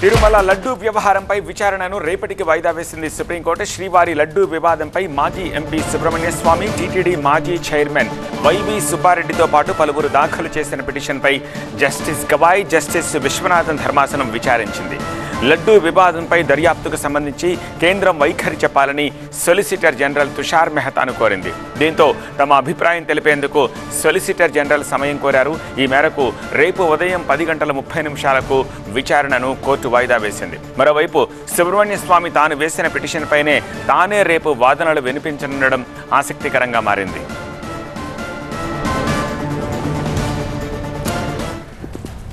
తిరుమల లడ్డూ వ్యవహారంపై విచారణను రేపటికి వాయిదా వేసింది సుప్రీంకోర్టు. శ్రీవారి లడ్డూ వివాదంపై మాజీ ఎంపీ సుబ్రహ్మణ్య స్వామి టీటీడీ మాజీ చైర్మన్ వైవి సుబ్బారెడ్డితో పాటు పలువురు దాఖలు చేసిన పిటిషన్పై జస్టిస్ గవాయ్ జస్టిస్ విశ్వనాథన్ ధర్మాసనం విచారించింది. లడ్డూ వివాదంపై దర్యాప్తుకు సంబంధించి కేంద్రం వైఖరి చెప్పాలని సొలిసిటర్ జనరల్ తుషార్ మెహతాను కోరింది. దీంతో తమ అభిప్రాయం తెలిపేందుకు సొలిసిటర్ జనరల్ సమయం కోరారు. ఈ మేరకు రేపు ఉదయం పది గంటల ముప్పై నిమిషాలకు విచారణను కోర్టు వాయిదా వేసింది. మరోవైపు సుబ్రహ్మణ్య స్వామి తాను వేసిన పిటిషన్పైనే తానే రేపు వాదనలు వినిపించనుండడం ఆసక్తికరంగా మారింది.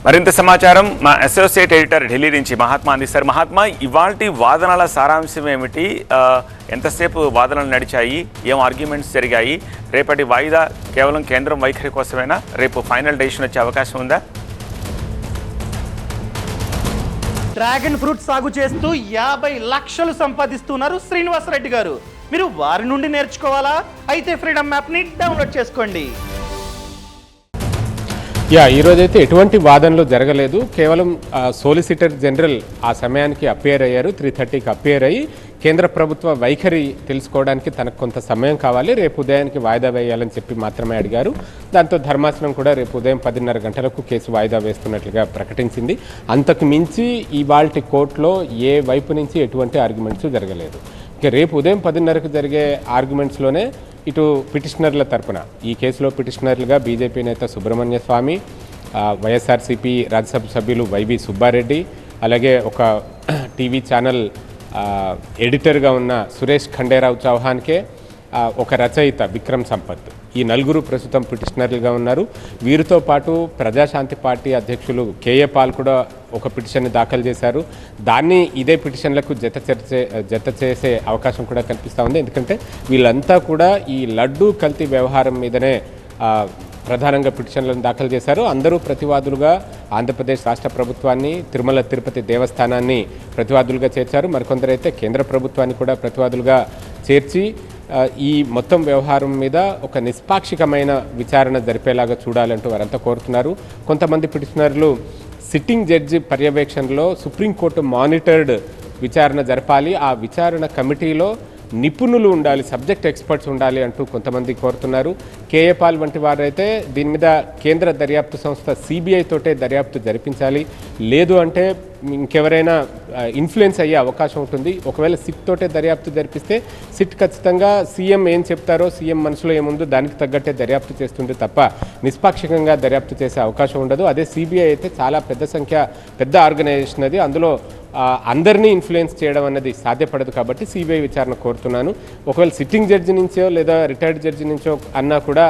మరింత సమాచారం మా అసోసియేట్ ఎడిటర్ ఢిల్లీ నుంచి మహాత్మా అందిస్తారు మహాత్మా ఇవాల్టి వాదనల సారాంశం ఏమిటి? ఎంతసేపు వాదనలు నడిచాయి? ఏం ఆర్గ్యుమెంట్స్ జరిగాయి? రేపటి వాయిదా కేవలం కేంద్రం వైఖరి కోసమేనా? రేపు ఫైనల్ డెసిషన్ వచ్చే అవకాశం ఉందా? డ్రాగన్ ఫ్రూట్ సాగు చేస్తూ యాభై లక్షలు సంపాదిస్తున్నారు శ్రీనివాసరెడ్డి గారు. మీరు వారి నుండి నేర్చుకోవాలా? అయితే ఫ్రీడమ్ యాప్ని డౌన్లోడ్ చేసుకోండి. యా ఈరోజైతే ఎటువంటి వాదనలు జరగలేదు. కేవలం సోలిసిటర్ జనరల్ ఆ సమయానికి అపేర్ అయ్యారు. త్రీ థర్టీకి అపేర్ అయ్యి కేంద్ర ప్రభుత్వ వైఖరి తెలుసుకోవడానికి తనకు కొంత సమయం కావాలి. రేపు ఉదయానికి వాయిదా వేయాలని చెప్పి మాత్రమే అడిగారు. దాంతో ధర్మాసనం కూడా రేపు ఉదయం పదిన్నర గంటలకు కేసు వాయిదా వేస్తున్నట్లుగా ప్రకటించింది. అంతకు మించి ఇవాల్టి కోర్టులో ఏ వైపు నుంచి ఎటువంటి ఆర్గ్యుమెంట్స్ జరగలేదు. ఇక రేపు ఉదయం పదిన్నరకు జరిగే ఆర్గ్యుమెంట్స్లోనే ఇటు పిటిషనర్ల తరపున ఈ కేసులో పిటిషనర్లుగా బీజేపీ నేత సుబ్రహ్మణ్య స్వామి వైఎస్ఆర్సీపీ రాజ్యసభ సభ్యులు వైవి సుబ్బారెడ్డి అలాగే ఒక టీవీ ఛానల్ ఎడిటర్గా ఉన్న సురేష్ ఖండేరావు చౌహాన్కే ఒక రచయిత విక్రమ్ సంపత్. ఈ నలుగురు ప్రస్తుతం పిటిషనర్లుగా ఉన్నారు. వీరితో పాటు ప్రజాశాంతి పార్టీ అధ్యక్షులు కేఏ పాల్ కూడా ఒక పిటిషన్ని దాఖలు చేశారు. దాన్ని ఇదే పిటిషన్లకు జత చర్చే జత చేసే అవకాశం కూడా కనిపిస్తూ ఉంది. ఎందుకంటే వీళ్ళంతా కూడా ఈ లడ్డూ కల్తీ వ్యవహారం మీదనే ప్రధానంగా పిటిషన్లను దాఖలు చేశారు. అందరూ ప్రతివాదులుగా ఆంధ్రప్రదేశ్ రాష్ట్ర ప్రభుత్వాన్ని తిరుమల తిరుపతి దేవస్థానాన్ని ప్రతివాదులుగా చేర్చారు. మరికొందరైతే కేంద్ర ప్రభుత్వాన్ని కూడా ప్రతివాదులుగా చేర్చి ఈ మొత్తం వ్యవహారం మీద ఒక నిష్పాక్షికమైన విచారణ జరిపేలాగా చూడాలంటూ వారంతా కోరుతున్నారు. కొంతమంది పిటిషనర్లు సిట్టింగ్ జడ్జి పర్యవేక్షణలో సుప్రీంకోర్టు మానిటర్డ్ విచారణ జరపాలి. ఆ విచారణ కమిటీలో నిపుణులు ఉండాలి సబ్జెక్ట్ ఎక్స్పర్ట్స్ ఉండాలి అంటూ కొంతమంది కోరుతున్నారు. కేఏపాల్ వంటి వారైతే దీని మీద కేంద్ర దర్యాప్తు సంస్థ సిబిఐ తోటే దర్యాప్తు జరిపించాలి. లేదు అంటే ఇంకెవరైనా ఇన్ఫ్లుయెన్స్ అయ్యే అవకాశం ఉంటుంది. ఒకవేళ సిట్ తోటే దర్యాప్తు జరిపిస్తే సిట్ ఖచ్చితంగా సీఎం ఏం చెప్తారో సీఎం మనసులో ఏముందో దానికి తగ్గట్టే దర్యాప్తు చేస్తుంది తప్ప నిష్పాక్షికంగా దర్యాప్తు చేసే అవకాశం ఉండదు. అదే సిబిఐ అయితే చాలా పెద్ద సంఖ్య పెద్ద ఆర్గనైజేషన్ అది. అందులో అందరినీ ఇన్ఫ్లుయెన్స్ చేయడం అన్నది సాధ్యపడదు కాబట్టి సిబిఐ విచారణ కోరుతున్నాను. ఒకవేళ సిట్టింగ్ జడ్జి నుంచో లేదా రిటైర్డ్ జడ్జి నుంచో అన్నా కూడా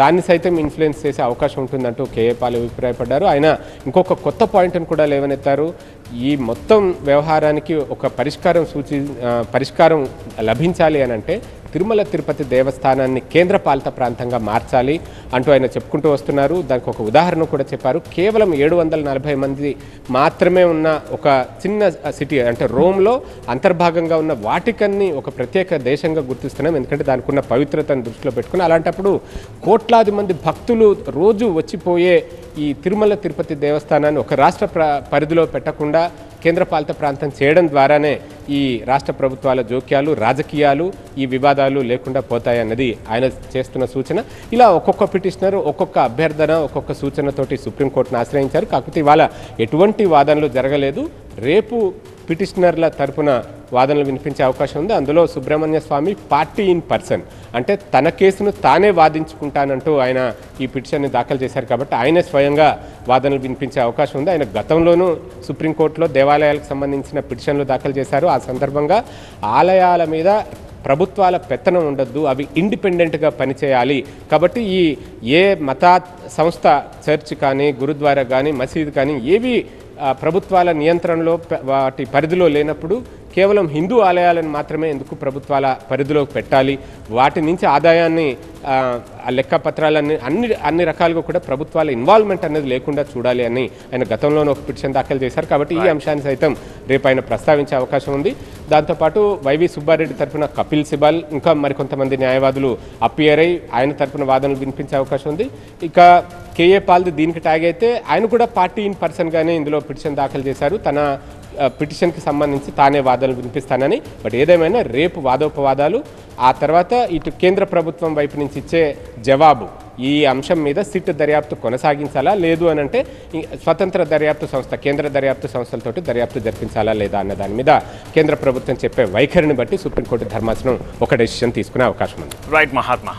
దాన్ని సైతం ఇన్ఫ్లుయెన్స్ చేసే అవకాశం ఉంటుందంటూ కేఏ పాల్ అభిప్రాయపడ్డారు. ఆయన ఇంకొక కొత్త పాయింట్ను కూడా లేవనెత్తారు. ఈ మొత్తం వ్యవహారానికి ఒక పరిష్కారం సూచి పరిష్కారం లభించాలి అని అంటే తిరుమల తిరుపతి దేవస్థానాన్ని కేంద్ర పాలిత ప్రాంతంగా మార్చాలి అంటూ ఆయన చెప్పుకుంటూ వస్తున్నారు. దానికి ఒక ఉదాహరణ కూడా చెప్పారు. కేవలం ఏడు వందల నలభై మంది మాత్రమే ఉన్న ఒక చిన్న సిటీ అంటే రోమ్లో అంతర్భాగంగా ఉన్న వాటికన్ని ఒక ప్రత్యేక దేశంగా గుర్తిస్తున్నాం. ఎందుకంటే దానికి ఉన్న పవిత్రతను దృష్టిలో పెట్టుకుని అలాంటప్పుడు కోట్లాది మంది భక్తులు రోజు వచ్చిపోయే ఈ తిరుమల తిరుపతి దేవస్థానాన్ని ఒక రాష్ట్ర పరిధిలో పెట్టకుండా కేంద్రపాలిత ప్రాంతం చేయడం ద్వారానే ఈ రాష్ట్ర ప్రభుత్వాల జోక్యాలు రాజకీయాలు ఈ వివాదాలు లేకుండా పోతాయన్నది ఆయన చేస్తున్న సూచన. ఇలా ఒక్కొక్క పిటిషనర్ ఒక్కొక్క అభ్యర్థన ఒక్కొక్క సూచనతోటి సుప్రీంకోర్టును ఆశ్రయించారు. కాకపోతే ఇవాళ ఎటువంటి వాదనలు జరగలేదు. రేపు పిటిషనర్ల తరపున వాదనలు వినిపించే అవకాశం ఉంది. అందులో Subrahmanya Swamy party in person. అంటే తన కేసును తానే వాదించుకుంటానంటూ ఆయన ఈ పిటిషన్ని దాఖలు చేశారు కాబట్టి ఆయనే స్వయంగా వాదనలు వినిపించే అవకాశం ఉంది. ఆయన గతంలోనూ సుప్రీంకోర్టులో దేవాలయాలకు సంబంధించిన పిటిషన్లు దాఖలు చేశారు. ఆ సందర్భంగా ఆలయాల మీద ప్రభుత్వాల పెత్తనం ఉండొద్దు అవి ఇండిపెండెంట్గా పనిచేయాలి. కాబట్టి ఈ ఏ మత సంస్థ చర్చ్ కానీ గురుద్వారా కానీ మసీదు కానీ ఏవి ప్రభుత్వాల నియంత్రణలో వాటి పరిధిలో లేనప్పుడు కేవలం హిందూ ఆలయాలను మాత్రమే ఎందుకు ప్రభుత్వాల పరిధిలోకి పెట్టాలి? వాటి నుంచి ఆదాయాన్ని లెక్క పత్రాలన్నీ అన్ని అన్ని రకాలుగా కూడా ప్రభుత్వాల ఇన్వాల్వ్మెంట్ అనేది లేకుండా చూడాలి అని ఆయన గతంలోనే ఒక పిటిషన్ దాఖలు చేశారు. కాబట్టి ఈ అంశాన్ని సైతం రేపు ఆయన ప్రస్తావించే అవకాశం ఉంది. దాంతోపాటు వైవి సుబ్బారెడ్డి తరఫున కపిల్ సిబాల్ ఇంకా మరికొంతమంది న్యాయవాదులు అపియర్ అయి ఆయన తరఫున వాదనలు వినిపించే అవకాశం ఉంది. ఇక కేఏ పాల్ది దీనికి ట్యాగ్ అయితే ఆయన కూడా పార్టీ ఇన్ పర్సన్గానే ఇందులో పిటిషన్ దాఖలు చేశారు. తన పిటిషన్కి సంబంధించి తానే వాదనలు వినిపిస్తానని బట్ ఏదేమైనా రేపు వాదోపవాదాలు ఆ తర్వాత ఇటు కేంద్ర ప్రభుత్వం వైపు నుంచి ఇచ్చే జవాబు ఈ అంశం మీద సిట్ దర్యాప్తు కొనసాగించాలా లేదు అని అంటే స్వతంత్ర దర్యాప్తు సంస్థ కేంద్ర దర్యాప్తు సంస్థలతోటి దర్యాప్తు జరిపించాలా లేదా అన్న దాని మీద కేంద్ర ప్రభుత్వం చెప్పే వైఖరిని బట్టి సుప్రీంకోర్టు ధర్మాసనం ఒక డెసిషన్ తీసుకునే అవకాశం ఉంది. రైట్ మహాత్మా.